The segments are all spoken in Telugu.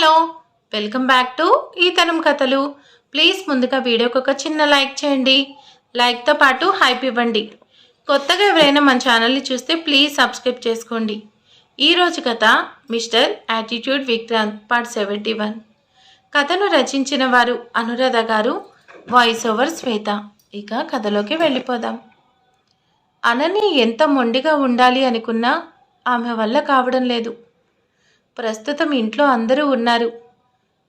హలో వెల్కమ్ బ్యాక్ టు ఈ తరం కథలు. ప్లీజ్ ముందుగా వీడియోకి ఒక చిన్న లైక్ చేయండి. లైక్తో పాటు హైప్ ఇవ్వండి. కొత్తగా ఎవరైనా మన ఛానల్ని చూస్తే ప్లీజ్ సబ్స్క్రైబ్ చేసుకోండి. ఈరోజు కథ mister attitude Vikrant part seventy one. కథను రచించిన వారు అనురాధ గారు వాయిస్ ఓవర్ శ్వేత. ఇక కథలోకి వెళ్ళిపోదాం. అనని ఎంత మొండిగా ఉండాలి అనుకున్నా ఆమె వల్ల కావడం లేదు. ప్రస్తుతం ఇంట్లో అందరూ ఉన్నారు.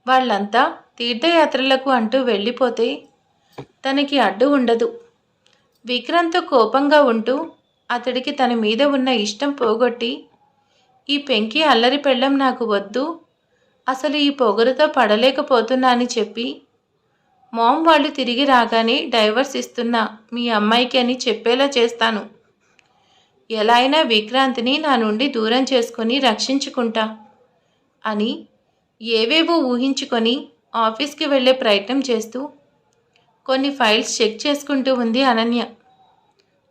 వాళ్ళంతా తీర్థయాత్రలకు అంటూ వెళ్ళిపోతే తనకి అడ్డు ఉండదు. విక్రాంత్ కోపంగా ఉంటూ అతడికి తన మీద ఉన్న ఇష్టం పోగొట్టి ఈ పెంకి అల్లరి పెళ్ళం నాకు వద్దు. అసలు ఈ పొగరుతో పడలేకపోతున్నా అని చెప్పి మామ్ వాళ్ళు తిరిగి రాగానే డైవర్స్ ఇస్తున్నా మీ అమ్మాయికి అని చెప్పేలా చేస్తాను. ఎలా అయినా విక్రాంతిని నా నుండి దూరం చేసుకొని రక్షించుకుంటా. అని ఏవేవో ఊహించుకొని ఆఫీస్కి వెళ్ళే ప్రయత్నం చేస్తూ కొన్ని ఫైల్స్ చెక్ చేసుకుంటూ ఉంది అనన్య.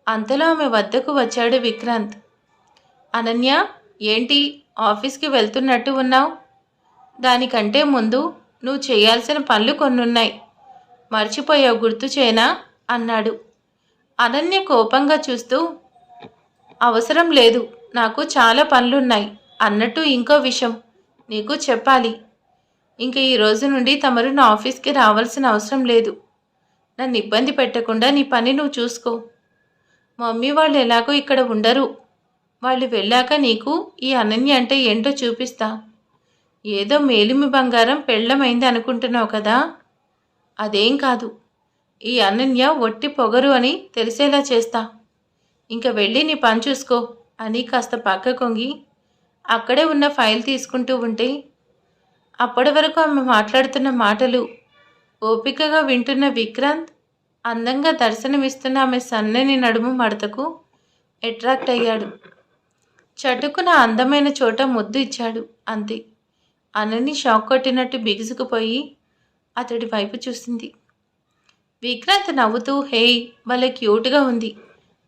అంతలో ఆమె వద్దకు వచ్చాడు విక్రాంత్. అనన్య ఏంటి ఆఫీస్కి వెళ్తున్నట్టు ఉన్నావు? దానికంటే ముందు నువ్వు చేయాల్సిన పనులు కొన్నున్నాయి. మర్చిపోయావు గుర్తు చేయనా అన్నాడు. అనన్య కోపంగా చూస్తూ అవసరం లేదు నాకు చాలా పనులున్నాయి అన్నట్టు ఇంకో విషయం. నీకు చెప్పాలి. ఇంక ఈ రోజు నుండి తమరు నా ఆఫీస్కి రావాల్సిన అవసరం లేదు. నన్ను ఇబ్బంది పెట్టకుండా నీ పని నువ్వు చూసుకో. మమ్మీ వాళ్ళు ఎలాగో ఇక్కడ ఉండరు. వాళ్ళు వెళ్ళాక నీకు ఈ అనన్య అంటే ఏంటో చూపిస్తా. ఏదో మేలిమి బంగారం పెళ్ళమైంది అనుకుంటున్నావు కదా? అదేం కాదు. ఈ అనన్య ఒట్టి పొగరు అని తెలిసేలా చేస్తా. ఇంక వెళ్ళి నీ పని చూసుకో అని కాస్త పక్క కొంగి అక్కడే ఉన్న ఫైల్ తీసుకుంటూ ఉంటే అప్పటి వరకు ఆమె మాట్లాడుతున్న మాటలు ఓపికగా వింటున్న విక్రాంత్ అందంగా దర్శనమిస్తున్న ఆమె సన్నని నడుము మడతకు అట్రాక్ట్ అయ్యాడు. చటుకున అందమైన చోట ముద్దు ఇచ్చాడు అంతే. అనని షాక్ కొట్టినట్టు బిగుసుకుపోయి అతడి వైపు చూసింది. విక్రాంత్ నవ్వుతూ హేయ్ భలే క్యూట్గా ఉంది.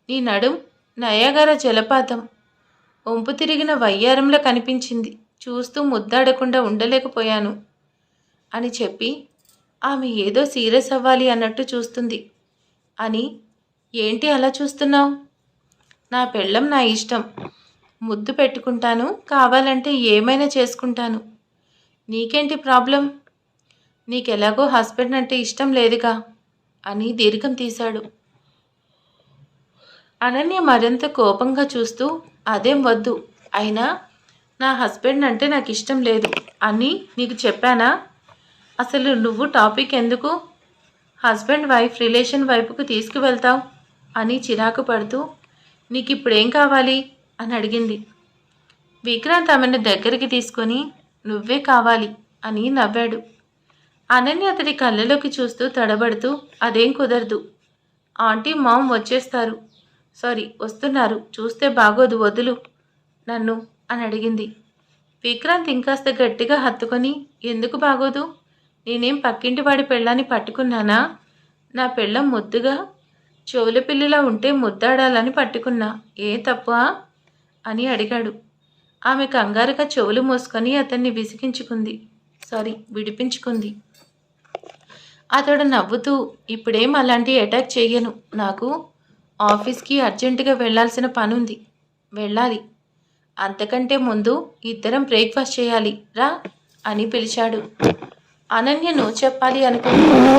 నీ నడుం నయాగర జలపాతం. వంపు తిరిగిన వయ్యారంలో కనిపించింది. చూస్తూ ముద్దాడకుండా ఉండలేకపోయాను అని చెప్పి ఆమె ఏదో సీరియస్ అవ్వాలి అన్నట్టు చూస్తుంది. అని ఏంటి అలా చూస్తున్నావు? నా పెళ్ళం నా ఇష్టం. ముద్దు పెట్టుకుంటాను కావాలంటే ఏమైనా చేసుకుంటాను. నీకేంటి ప్రాబ్లం? నీకెలాగో హస్బెండ్ అంటే ఇష్టం లేదుగా? అని దీర్ఘం తీశాడు. అనన్య మరింత కోపంగా చూస్తూ అదేం వద్దు. అయినా నా హస్బెండ్ అంటే నాకు ఇష్టం లేదు అని నీకు చెప్పానా? అసలు నువ్వు టాపిక్ ఎందుకు? హస్బెండ్ వైఫ్ రిలేషన్ వైపుకు తీసుకువెళ్తావు అని చిరాకు పడుతూ నీకు ఇప్పుడేం కావాలి? అని అడిగింది. విక్రాంత్ ఆమెను దగ్గరికి తీసుకొని నువ్వే కావాలి అని నవ్వాడు. అనన్య అతడి కళ్ళలోకి చూస్తూ తడబడుతూ అదేం కుదరదు. ఆంటీ మామ్ వచ్చేస్తారు. సారీ వస్తున్నారు. చూస్తే బాగోదు వదులు నన్ను అని అడిగింది. విక్రాంత్ ఇంకాస్త గట్టిగా హత్తుకొని ఎందుకు బాగోదు? నేనేం పక్కింటి వాడి పెళ్ళాన్ని పట్టుకున్నానా? నా పెళ్ళం ముద్దుగా చెవుల పిల్లిలా ఉంటే ముద్దాడాలని పట్టుకున్నా. ఏ తప్ప అని అడిగాడు. ఆమె కంగారుగా చెవులు మోసుకొని అతన్ని విసిగించుకుంది. సారీ విడిపించుకుంది. అతడు నవ్వుతూ ఇప్పుడేం అలాంటి అటాక్ చేయను నాకు ఆఫీస్కి అర్జెంటుగా వెళ్ళాల్సిన పని ఉంది వెళ్ళాలి. అంతకంటే ముందు ఇద్దరం బ్రేక్ఫాస్ట్ చేయాలి. రా అని పిలిచాడు. అనన్యను చెప్పాలి అనుకున్నాను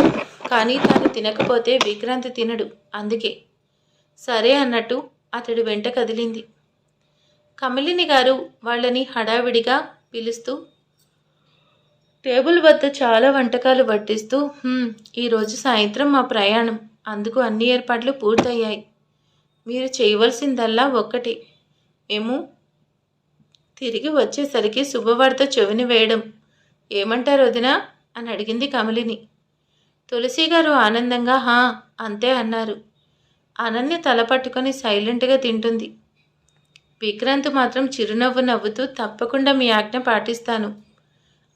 కానీ తాను తినకపోతే విక్రాంతి తినడు. అందుకే. సరే అన్నట్టు అతడు వెంట కదిలింది. కమిలిని గారు వాళ్ళని హడావిడిగా పిలుస్తూ టేబుల్ వద్ద చాలా వంటకాలు వడ్డిస్తూ ఈరోజు సాయంత్రం మా ప్రయాణం. అందుకు అన్ని ఏర్పాట్లు పూర్తయ్యాయి. మీరు చేయవలసిందల్లా ఒక్కటి. మేము తిరిగి వచ్చేసరికి శుభవార్త చెవిని వేయడం. ఏమంటారు వదినా? అని అడిగింది కమలిని. తులసి గారు ఆనందంగా హా అంతే అన్నారు. అనన్య తల పట్టుకొని సైలెంట్గా తింటుంది. విక్రాంత్ మాత్రం చిరునవ్వు నవ్వుతూ తప్పకుండా మీ ఆజ్ఞ పాటిస్తాను.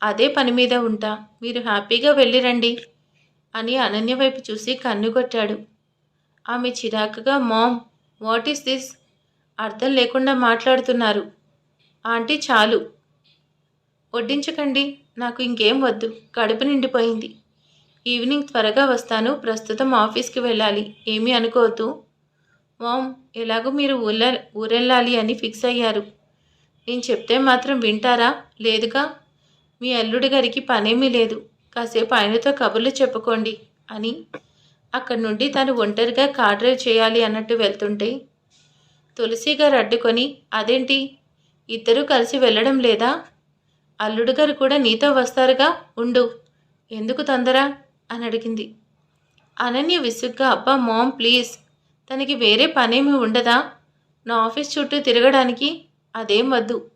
అదే పని మీద ఉంటా. మీరు హ్యాపీగా వెళ్ళిరండి అని అనన్య వైపు చూసి కన్ను కొట్టాడు ఆమె చిరాకుగా మామ్ వాట్ ఈస్ దిస్? అర్థం లేకుండా మాట్లాడుతున్నారు. ఆంటీ చాలు. వడ్డించకండి. నాకు ఇంకేం వద్దు. కడుపు నిండిపోయింది. ఈవినింగ్ త్వరగా వస్తాను. ప్రస్తుతం ఆఫీస్కి వెళ్ళాలి. ఏమీ అనుకోవద్దు. మామ్ ఎలాగో మీరు ఊళ్ళ ఊరెళ్ళాలి అని ఫిక్స్ అయ్యారు. నేను చెప్తే మాత్రం వింటారా? లేదుగా? మీ అల్లుడి గారికి పనేమీ లేదు. కాసేపు ఆయనతో కబుర్లు చెప్పుకోండి అని అక్కడి నుండి తను ఒంటరిగా కార్ డ్రైవ్ చేయాలి అన్నట్టు వెళ్తుంటే తులసి గారు అడ్డుకొని అదేంటి? ఇద్దరూ కలిసి వెళ్ళడం లేదా? అల్లుడు గారు కూడా నీతో వస్తారుగా ఉండు. ఎందుకు తొందర? అని అడిగింది. అనన్య విసుగ్గా అబ్బా మామ్ ప్లీజ్. తనకి వేరే పనేమీ ఉండదా? నా ఆఫీస్ చుట్టూ తిరగడానికి అదేం వద్దు.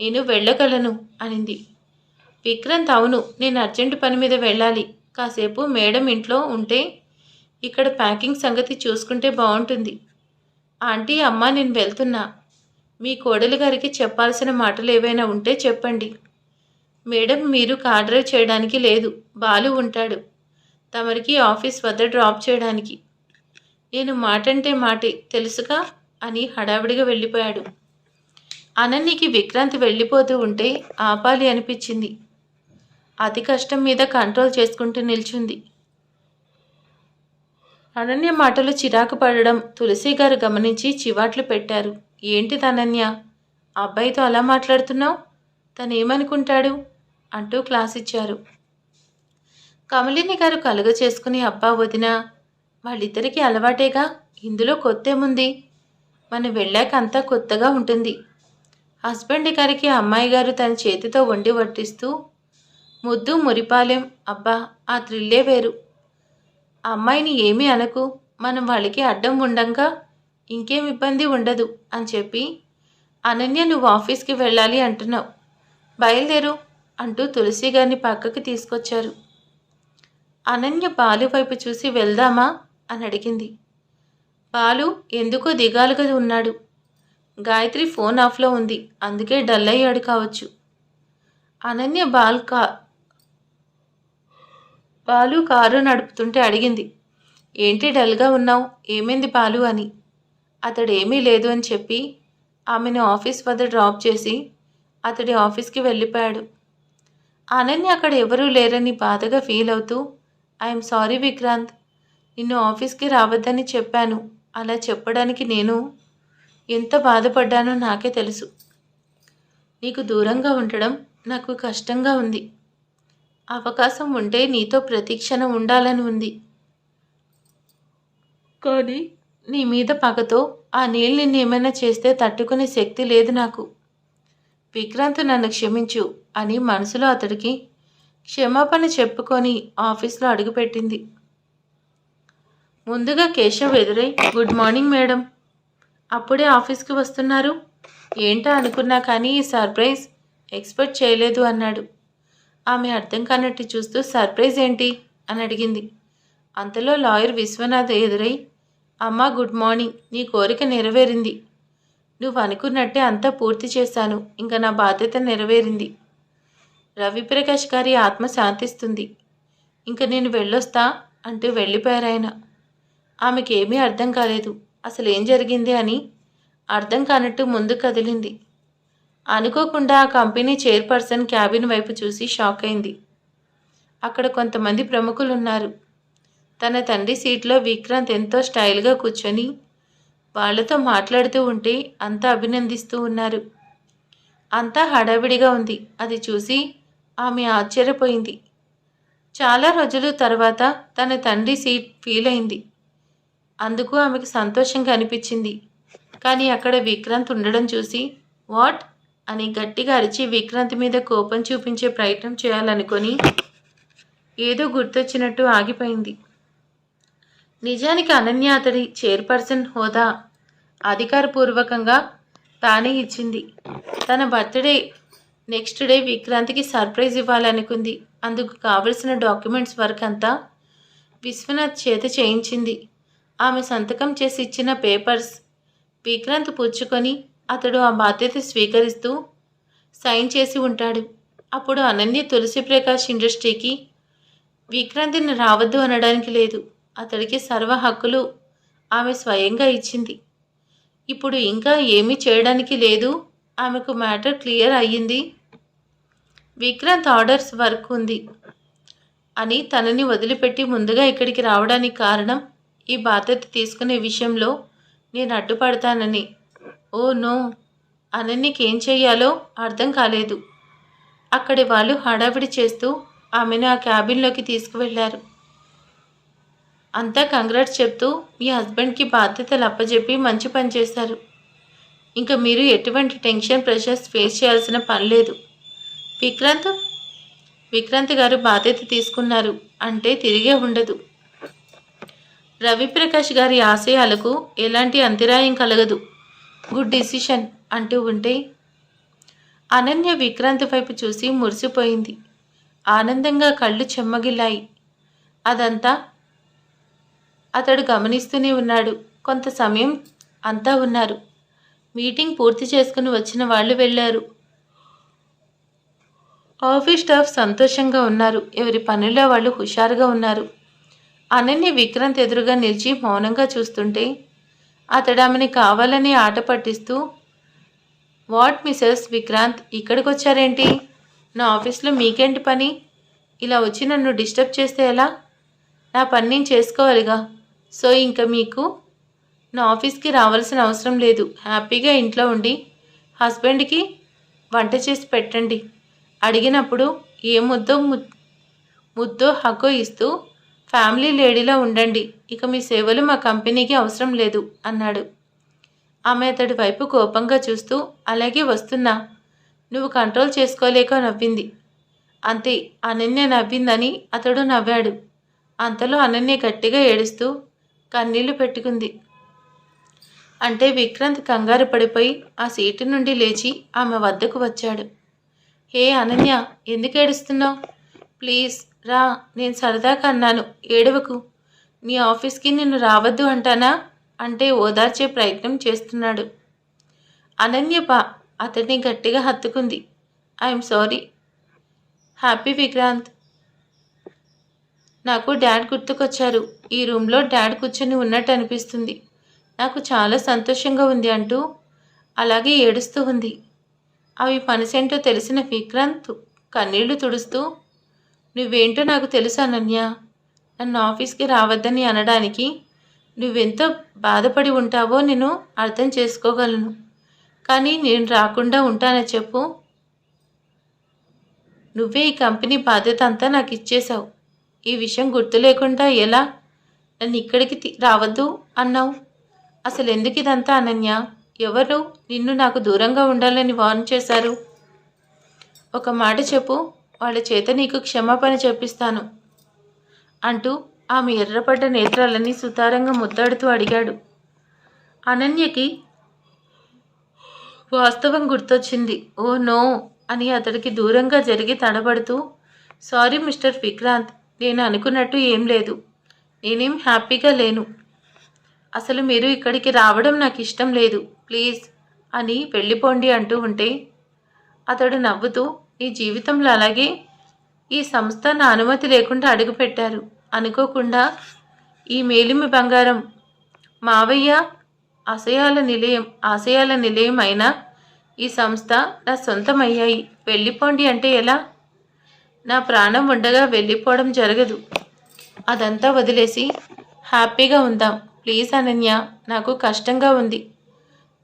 నేను వెళ్ళగలను అనింది. విక్రాంత్ అవును నేను అర్జెంటు పని మీద వెళ్ళాలి. కాసేపు మేడం ఇంట్లో ఉంటే ఇక్కడ ప్యాకింగ్ సంగతి చూసుకుంటే బాగుంటుంది. ఆంటీ అమ్మ నేను వెళ్తున్నా. మీ కోడలు గారికి చెప్పాల్సిన మాటలు ఏవైనా ఉంటే చెప్పండి. మేడం మీరు కార్ డ్రైవ్ చేయడానికి లేదు. బాలు ఉంటాడు. తమరికి ఆఫీస్ వద్ద డ్రాప్ చేయడానికి. నేను మాటంటే మాటే తెలుసుగా? అని హడావిడిగా వెళ్ళిపోయాడు. అనన్యకి విక్రాంత్ వెళ్ళిపోతూ ఉంటే ఆపాలి అనిపించింది. అతి కష్టం మీద కంట్రోల్ చేసుకుంటూ నిల్చుంది. అనన్య మాటలు చిరాకు పడడం తులసి గారు గమనించి చివాట్లు పెట్టారు. ఏంటి అనన్య? అబ్బాయితో అలా మాట్లాడుతున్నావు? తనేమనుకుంటాడు? అంటూ క్లాస్ ఇచ్చారు. కమలిని గారు కలుగ చేసుకుని అబ్బా వదిన వాళ్ళిద్దరికీ అలవాటేగా? ఇందులో కొత్తేముంది? మనం వెళ్ళాక అంతా కొత్తగా ఉంటుంది. హస్బెండ్ గారికి అమ్మాయి గారు తన చేతితో వండి వడ్డిస్తూ ముద్దు మురిపాలెం? అబ్బా ఆ థ్రిల్లే వేరు. అమ్మాయిని ఏమీ అనకు. మనం వాళ్ళకి అడ్డం ఉండంగా? ఇంకేం ఇబ్బంది ఉండదు అని చెప్పి అనన్య నువ్వు ఆఫీస్కి వెళ్ళాలి అంటున్నావు. బయలుదేరు అంటూ తులసి గారిని పక్కకి తీసుకొచ్చారు. అనన్య బాలు వైపు చూసి వెళ్దామా? అని అడిగింది. బాలు ఎందుకో దిగాలుగా ఉన్నాడు. గాయత్రి ఫోన్ ఆఫ్లో ఉంది. అందుకే డల్ అయ్యాడు కావచ్చు. అనన్య బాల్ కా బాలు కారు నడుపుతుంటే అడిగింది. ఏంటి డల్గా ఉన్నావు? ఏమైంది బాలు అని. అతడు ఏమీ లేదు అని చెప్పి ఆమెను ఆఫీస్ వద్ద డ్రాప్ చేసి అతడి ఆఫీస్కి వెళ్ళిపోయాడు. అనన్య అక్కడ ఎవరూ లేరని బాధగా ఫీల్ అవుతూ ఐఎమ్ సారీ విక్రాంత్. నిన్ను ఆఫీస్కి రావద్దని చెప్పాను. అలా చెప్పడానికి నేను ఎంత బాధపడ్డానో నాకే తెలుసు. నీకు దూరంగా ఉండడం నాకు కష్టంగా ఉంది. అవకాశం ఉంటే నీతో ప్రతీక్షణ ఉండాలని ఉంది. కానీ నీ మీద పగతో ఆ నీళ్ళు నిన్ను ఏమైనా చేస్తే తట్టుకునే శక్తి లేదు నాకు. విక్రాంత్ నన్ను క్షమించు అని మనసులో అతడికి క్షమాపణ చెప్పుకొని ఆఫీస్లో అడుగుపెట్టింది. ముందుగా కేశవ్ ఎదురై గుడ్ మార్నింగ్ మేడం. అప్పుడే ఆఫీస్కి వస్తున్నారు. ఏంటా అనుకున్నా కానీ ఈ సర్ప్రైజ్ ఎక్స్పెక్ట్ చేయలేదు అన్నాడు. ఆమె అర్థం కానట్టు చూస్తూ సర్ప్రైజ్ ఏంటి? అని అడిగింది. అంతలో లాయర్ విశ్వనాథ్ ఎదురై అమ్మా గుడ్ మార్నింగ్. నీ కోరిక నెరవేరింది. నువ్వు అనుకున్నట్టే అంతా పూర్తి చేశాను. ఇంకా నా బాధ్యత నెరవేరింది. రవిప్రకాష్ గారి ఆత్మ శాంతిస్తుంది. ఇంక నేను వెళ్ళొస్తా అంటూ వెళ్ళిపోయారాయన. ఆమెకేమీ అర్థం కాలేదు. అసలు ఏం జరిగింది అని అర్థం కానట్టు ముందు కదిలింది. అనుకోకుండా ఆ కంపెనీ చైర్పర్సన్ క్యాబిన్ వైపు చూసి షాక్ అయింది. అక్కడ కొంతమంది ప్రముఖులు ఉన్నారు తన తండ్రి సీట్లో విక్రాంత్ ఎంతో స్టైల్గా కూర్చొని వాళ్ళతో మాట్లాడుతూ ఉంటే అంతా అభినందిస్తూ ఉన్నారు. అంతా హడావిడిగా ఉంది. అది చూసి ఆమె ఆశ్చర్యపోయింది. చాలా రోజుల తర్వాత తన తండ్రి సీట్ ఫీల్ అయింది. అందుకు ఆమెకు సంతోషంగా అనిపించింది. కానీ అక్కడ విక్రాంత్ ఉండడం చూసి వాట్? అని గట్టిగా అరిచి విక్రాంతి మీద కోపం చూపించే ప్రయత్నం చేయాలనుకొని ఏదో గుర్తొచ్చినట్టు ఆగిపోయింది. నిజానికి అనన్య అతడి చైర్పర్సన్ హోదా అధికారపూర్వకంగా తానే ఇచ్చింది. తన బర్త్డే నెక్స్ట్ డే విక్రాంతికి సర్ప్రైజ్ ఇవ్వాలనుకుంది. అందుకు కావలసిన డాక్యుమెంట్స్ వర్క్ అంతా విశ్వనాథ్ చేత చేయించింది. ఆమె సంతకం చేసి ఇచ్చిన పేపర్స్ విక్రాంత్ పుచ్చుకొని అతడు ఆ బాధ్యత స్వీకరిస్తూ సైన్ చేసి ఉంటాడు. అప్పుడు అనన్య తులసి ప్రకాష్ ఇండస్ట్రీకి విక్రాంతిని రావద్దు అనడానికి లేదు. అతడికి సర్వ హక్కులు ఆమె స్వయంగా ఇచ్చింది. ఇప్పుడు ఇంకా ఏమీ చేయడానికి లేదు. ఆమెకు మ్యాటర్ క్లియర్ అయ్యింది. విక్రాంత్ ఆర్డర్స్ వర్క్ ఉంది అని తనని వదిలిపెట్టి ముందుగా ఇక్కడికి రావడానికి కారణం ఈ బాధ్యత తీసుకునే విషయంలో నేను అడ్డుపడతానని ఓ నో అనన్యకి ఏం చెయ్యాలో అర్థం కాలేదు. అక్కడి వాళ్ళు హడావిడి చేస్తూ ఆమెను ఆ క్యాబిన్లోకి తీసుకువెళ్ళారు. అంతా కంగ్రాట్స్ చెప్తూ మీ హస్బెండ్కి బాధ్యతలు అప్పజెప్పి మంచి పని చేశారు. ఇంకా మీరు ఎటువంటి టెన్షన్ ప్రెషర్స్ ఫేస్ చేయాల్సిన పని లేదు. విక్రాంత్? విక్రాంత్ గారు బాధ్యత తీసుకున్నారు అంటే తిరిగే ఉండదు. రవిప్రకాష్ గారి ఆశయాలకు ఎలాంటి అంతరాయం కలగదు. గుడ్ డిసిషన్ అంటూ ఉంటే అనన్య విక్రాంత్ వైపు చూసి మురిసిపోయింది. ఆనందంగా కళ్ళు చెమ్మగిల్లాయి. అదంతా అతడు గమనిస్తూనే ఉన్నాడు. కొంత సమయం అంతా ఉన్నారు. మీటింగ్ పూర్తి చేసుకుని వచ్చిన వాళ్ళు వెళ్ళారు. ఆఫీస్ స్టాఫ్ సంతోషంగా ఉన్నారు. ఎవరి పనిలో వాళ్ళు హుషారుగా ఉన్నారు. అనన్య విక్రాంత్ ఎదురుగా నిలిచి మౌనంగా చూస్తుంటే అతడు ఆమెని కావాలని ఆట పట్టిస్తూ వాట్ మిసెస్ విక్రాంత్ ఇక్కడికి వచ్చారేంటి నా ఆఫీస్లో మీకేంటి పని? ఇలా వచ్చి నన్ను డిస్టర్బ్ చేస్తే ఎలా? నా పని నేను చేసుకోవాలిగా. సో ఇంకా మీకు? నా ఆఫీస్కి రావాల్సిన అవసరం లేదు. హ్యాపీగా ఇంట్లో ఉండి హస్బెండ్కి వంట చేసి పెట్టండి. అడిగినప్పుడు ఏ ముద్దో ము- ముద్దో హక్కో ఇస్తూ ఫ్యామిలీ లేడీలా ఉండండి. ఇక మీ సేవలు మా కంపెనీకి అవసరం లేదు అన్నాడు. ఆమె అతడి వైపు కోపంగా చూస్తూ అలాగే వస్తున్నా నువ్వు కంట్రోల్ చేసుకోలేక నవ్వింది. అంతే అనన్య నవ్విందని అతడు నవ్వాడు. అంతలో అనన్య గట్టిగా ఏడుస్తూ కన్నీళ్ళు పెట్టుకుంది. అంటే విక్రాంత్ కంగారు పడిపోయి ఆ సీటు నుండి లేచి ఆమె వద్దకు వచ్చాడు. హే అనన్య ఎందుకు ఏడుస్తున్నావు? ప్లీజ్ రా నేను సరదాగా అన్నాను. ఏడవకు. మీ ఆఫీస్కి నిన్ను రావద్దు అంటానా? అంటే ఓదార్చే ప్రయత్నం చేస్తున్నాడు. అనన్య పా అతన్ని గట్టిగా హత్తుకుంది. I'm sorry. హ్యాపీ విక్రాంత్. నాకు డాడ్ గుర్తుకొచ్చారు. ఈ రూమ్లో డాడ్ కూర్చొని ఉన్నట్టు అనిపిస్తుంది. నాకు చాలా సంతోషంగా ఉంది అంటూ అలాగే ఏడుస్తూ ఉంది. అవి పనిసేంటో తెలిసిన విక్రాంత్ కన్నీళ్ళు తుడుస్తూ నువ్వేంటో నాకు తెలుసు అనన్య. నన్ను ఆఫీస్కి రావద్దని అనడానికి నువ్వెంత బాధపడి ఉంటావో నేను అర్థం చేసుకోగలను. కానీ నేను రాకుండా ఉంటానని చెప్పు. నువ్వే ఈ కంపెనీ బాధ్యత అంతా నాకు ఇచ్చేశావు. ఈ విషయం గుర్తు లేకుండా ఎలా నన్ను ఇక్కడికి రావద్దు అన్నావు. అసలు ఎందుకు ఇదంతా అనన్య? ఎవరు నిన్ను నాకు దూరంగా ఉండాలని వార్న్ చేశారు? ఒక మాట చెప్పు. వాళ్ళ చేత నీకు క్షమాపణ చెప్పిస్తాను. అంటూ ఆమె ఎర్రపడ్డ నేత్రాలని సుతారంగా ముద్దాడుతూ అడిగాడు. అనన్యకి వాస్తవం గుర్తొచ్చింది. ఓ నో అని అతడికి దూరంగా జరిగి తడబడుతూ సారీ మిస్టర్ విక్రాంత్ నేను అనుకున్నట్టు ఏం లేదు. నేనేం హ్యాపీగా లేను. అసలు మీరు ఇక్కడికి రావడం నాకు ఇష్టం లేదు. ప్లీజ్ అని వెళ్ళిపోండి అంటూ ఉంటే అతడు నవ్వుతూ నీ జీవితంలో అలాగే ఈ సంస్థ నా అనుమతి లేకుండా అడుగుపెట్టారు. అనుకోకుండా ఈ మేలిమి బంగారం మావయ్య ఆశయాల నిలయం ఆశయాల నిలయం అయినా ఈ సంస్థ నా సొంతమయ్యాయి. వెళ్ళిపోండి అంటే ఎలా? నా ప్రాణం ఉండగా వెళ్ళిపోవడం జరగదు. అదంతా వదిలేసి హ్యాపీగా ఉందాం. ప్లీజ్ అనన్య నాకు కష్టంగా ఉంది.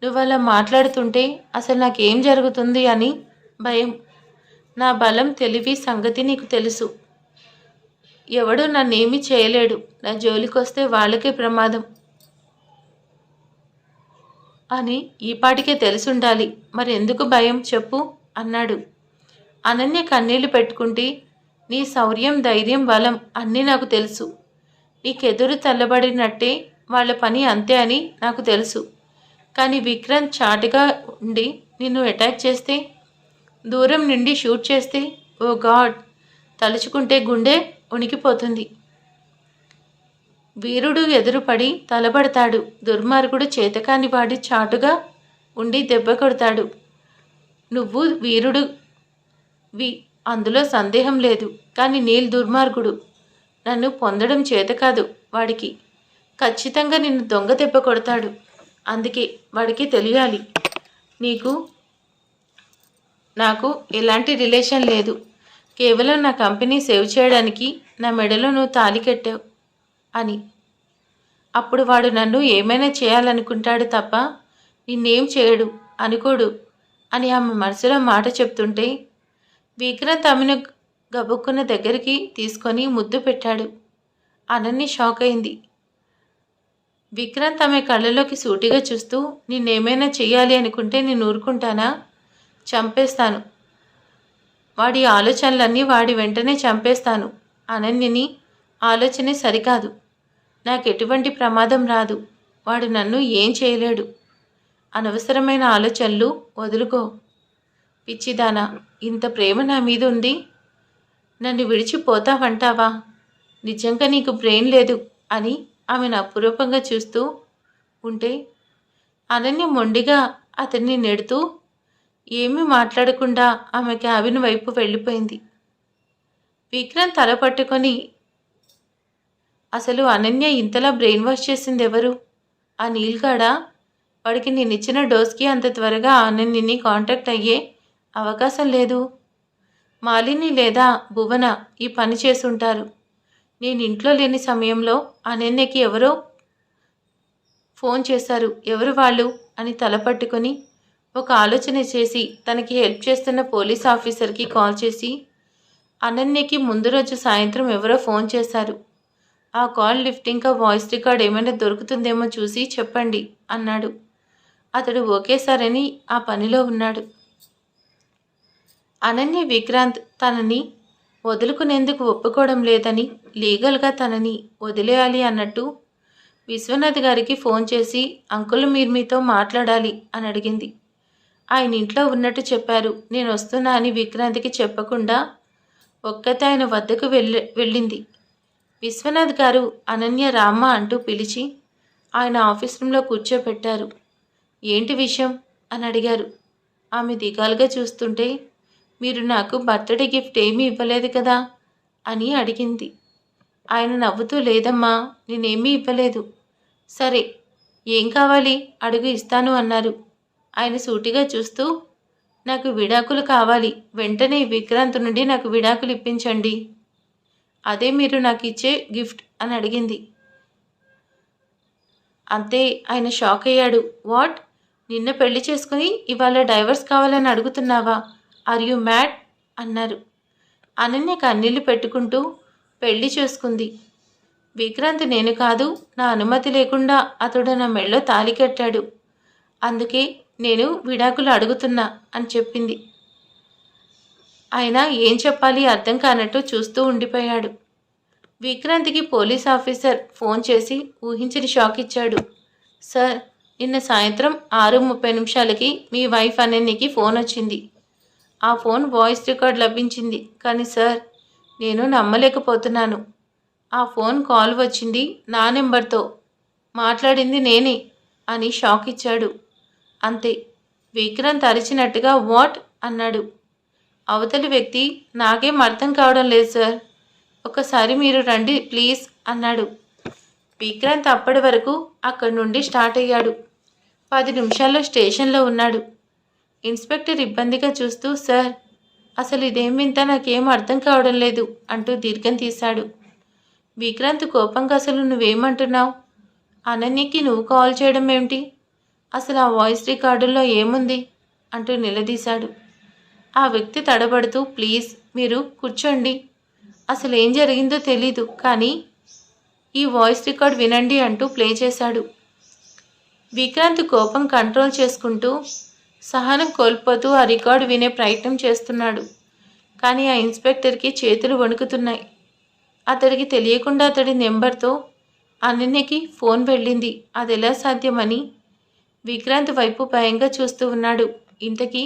నువ్వు అలా మాట్లాడుతుంటే అసలు నాకేం జరుగుతుంది అని భయం. నా బలం తెలివి సంగతి నీకు తెలుసు. ఎవడు నన్నేమీ చేయలేడు. నా జోలికొస్తే వాళ్ళకే ప్రమాదం. అని ఈపాటికే తెలిసుండాలి. మరి ఎందుకు భయం చెప్పు అన్నాడు. అనన్య కన్నీళ్ళు పెట్టుకుంటే నీ శౌర్యం ధైర్యం బలం అన్నీ నాకు తెలుసు. నీకెదురు తల్లబడినట్టే వాళ్ళ పని అంతే అని నాకు తెలుసు. కానీ విక్రాంత్ చాటుగా ఉండి నిన్ను అటాక్ చేస్తే దూరం నుండి షూట్ చేస్తే ఓ గాడ్ తలుచుకుంటే గుండె ఉనికిపోతుంది. వీరుడు ఎదురుపడి తలబడతాడు. దుర్మార్గుడు చేతకాని వాడి చాటుగా ఉండి దెబ్బ కొడతాడు. నువ్వు వీరుడు. వి అందులో సందేహం లేదు. కానీ నీల్ దుర్మార్గుడు. నన్ను పొందడం చేత కాదు వాడికి. ఖచ్చితంగా నిన్ను దొంగ దెబ్బ కొడతాడు. అందుకే వాడికి తెలియాలి. నీకు నాకు ఎలాంటి రిలేషన్ లేదు. కేవలం నా కంపెనీ సేవ్ చేయడానికి నా మెడలో నువ్వు తాలి కట్టావు అని. అప్పుడు వాడు నన్ను ఏమైనా చేయాలనుకుంటాడు తప్ప నిన్నేం చేయడు అనుకోడు అని ఆమె మనసులో మాట చెప్తుంటే విక్రాంత్ ఆమెను గబుక్కున్న దగ్గరికి తీసుకొని ముద్దు పెట్టాడు. అనన్ని షాక్ అయింది. విక్రాంత్ ఆమె కళ్ళలోకి సూటిగా చూస్తూ నిన్నేమైనా చేయాలి అనుకుంటే నేను ఊరుకుంటానా? చంపేస్తాను. వాడి ఆలోచనలన్నీ వాడి వెంటనే చంపేస్తాను. అనన్యని ఆలోచనే సరికాదు. నాకు ఎటువంటి ప్రమాదం రాదు. వాడు నన్ను ఏం చేయలేడు. అనవసరమైన ఆలోచనలు వదులుకో. పిచ్చిదానా ఇంత ప్రేమ నా మీద ఉంది నన్ను విడిచిపోతావంటావా? నిజంగా నీకు బ్రెయిన్ లేదు అని ఆమెను అపురూపంగా చూస్తూ ఉంటే అనన్య మొండిగా అతన్ని నెడుతూ ఏమీ మాట్లాడకుండా ఆమె క్యాబిన్ వైపు వెళ్ళిపోయింది. విక్రమ్ తల పట్టుకొని అసలు అనన్య ఇంతలా బ్రెయిన్ వాష్ చేసింది ఎవరు ఆ నీల్గాడ? వాడికి నేను ఇచ్చిన డోస్కి అంత త్వరగా అనన్యని కాంటాక్ట్ అయ్యే అవకాశం లేదు. మాలిని లేదా భువన ఈ పని చేసుంటారు నేను ఇంట్లో లేని సమయంలో అనన్యకి ఎవరో ఫోన్ చేశారు. ఎవరు వాళ్ళు? అని తలపట్టుకొని ఒక ఆలోచన చేసి తనకి హెల్ప్ చేస్తున్న పోలీస్ ఆఫీసర్కి కాల్ చేసి అనన్యకి ముందు రోజు సాయంత్రం ఎవరో ఫోన్ చేశారు. ఆ కాల్ లిఫ్ట్ ఇంకా వాయిస్ రికార్డ్ ఏమైనా దొరుకుతుందేమో చూసి చెప్పండి అన్నాడు. అతడు ఒకేసారని ఆ పనిలో ఉన్నాడు. అనన్య విక్రాంత్ తనని వదులుకునేందుకు ఒప్పుకోవడం లేదని లీగల్గా తనని వదిలేయాలి అన్నట్టు విశ్వనాథ్ గారికి ఫోన్ చేసి అంకుల్ మీరు మీతో మాట్లాడాలి అని అడిగింది. ఆయన ఇంట్లో ఉన్నట్టు చెప్పారు. నేను వస్తున్నా అని విక్రాంతికి చెప్పకుండా ఒక్కతే ఆయన వద్దకు వెళ్ళి వెళ్ళింది. విశ్వనాథ్ గారు అనన్య రామ్మ అంటూ పిలిచి ఆయన ఆఫీస్ రూమ్లో కూర్చోబెట్టారు ఏంటి విషయం? అని అడిగారు. ఆమె దిగాలుగా చూస్తుంటే మీరు నాకు బర్త్డే గిఫ్ట్ ఏమీ ఇవ్వలేదు కదా? అని అడిగింది. ఆయన నవ్వుతూ లేదమ్మా నేనేమీ ఇవ్వలేదు. సరే ఏం కావాలి? అడుగు ఇస్తాను అన్నారు. ఆయన సూటిగా చూస్తూ నాకు విడాకులు కావాలి. వెంటనే విక్రాంత్ నుండి నాకు విడాకులు ఇప్పించండి. అదే మీరు నాకు ఇచ్చే గిఫ్ట్ అని అడిగింది. అంతే ఆయన షాక్ అయ్యాడు. వాట్? నిన్న పెళ్ళి చేసుకుని ఇవాళ డైవర్స్ కావాలని అడుగుతున్నావా? Are you mad? అన్నారు. అనన్య కన్నీళ్ళు పెట్టుకుంటూ పెళ్ళి చేసుకుంది. విక్రాంత్ నేను కాదు. నా అనుమతి లేకుండా అతడు నా మెళ్ళో తాలి కట్టాడు. అందుకే నేను విడాకులు అడుగుతున్నా అని చెప్పింది. ఆయన ఏం చెప్పాలి అర్థం కానట్టు చూస్తూ ఉండిపోయాడు. విక్రాంత్కి పోలీస్ ఆఫీసర్ ఫోన్ చేసి ఊహించని షాక్ ఇచ్చాడు. సార్ నిన్న సాయంత్రం ఆరు ముప్పై నిమిషాలకి మీ వైఫ్ అనేనికి ఫోన్ వచ్చింది. ఆ ఫోన్ వాయిస్ రికార్డ్ లభించింది. కానీ సార్ నేను నమ్మలేకపోతున్నాను. ఆ ఫోన్ కాల్ వచ్చింది నా నెంబర్తో. మాట్లాడింది నేనే అని షాక్ ఇచ్చాడు. అంతే. విక్రాంత్ అరిచినట్టుగా వాట్? అన్నాడు. అవతలి వ్యక్తి నాకేం అర్థం కావడం లేదు సార్. ఒకసారి మీరు రండి ప్లీజ్ అన్నాడు. విక్రాంత్ అప్పటి వరకు అక్కడి నుండి స్టార్ట్ అయ్యాడు. పది నిమిషాల్లో స్టేషన్లో ఉన్నాడు. ఇన్స్పెక్టర్ ఇబ్బందిగా చూస్తూ సార్ అసలు ఇదేం వింత? నాకేం అర్థం కావడం లేదు అంటూ దీర్ఘం తీశాడు. విక్రాంత్ కోపంగా అసలు నువ్వేమంటున్నావు? అనన్యకి నువ్వు కాల్ చేయడం ఏమిటి? అసలు ఆ వాయిస్ రికార్డుల్లో ఏముంది? అంటూ నిలదీశాడు. ఆ వ్యక్తి తడబడుతూ ప్లీజ్ మీరు కూర్చోండి. అసలు ఏం జరిగిందో తెలీదు కానీ ఈ వాయిస్ రికార్డ్ వినండి అంటూ ప్లే చేశాడు. విక్రాంత్ కోపం కంట్రోల్ చేసుకుంటూ సహనం కోల్పోతూ ఆ రికార్డు వినే ప్రయత్నం చేస్తున్నాడు. కానీ ఆ ఇన్స్పెక్టర్కి చేతులు వణుకుతున్నాయి. అతడికి తెలియకుండా అతడి నెంబర్తో అనన్యకి ఫోన్ వెళ్ళింది. అది ఎలా సాధ్యమని విక్రాంత్ వైపు భయంగా చూస్తూ ఉన్నాడు. ఇంతకీ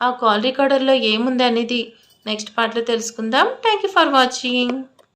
ఆ కాల్ రికార్డర్లో ఏముంది అనేది నెక్స్ట్ పార్ట్లో తెలుసుకుందాం. Thank you for watching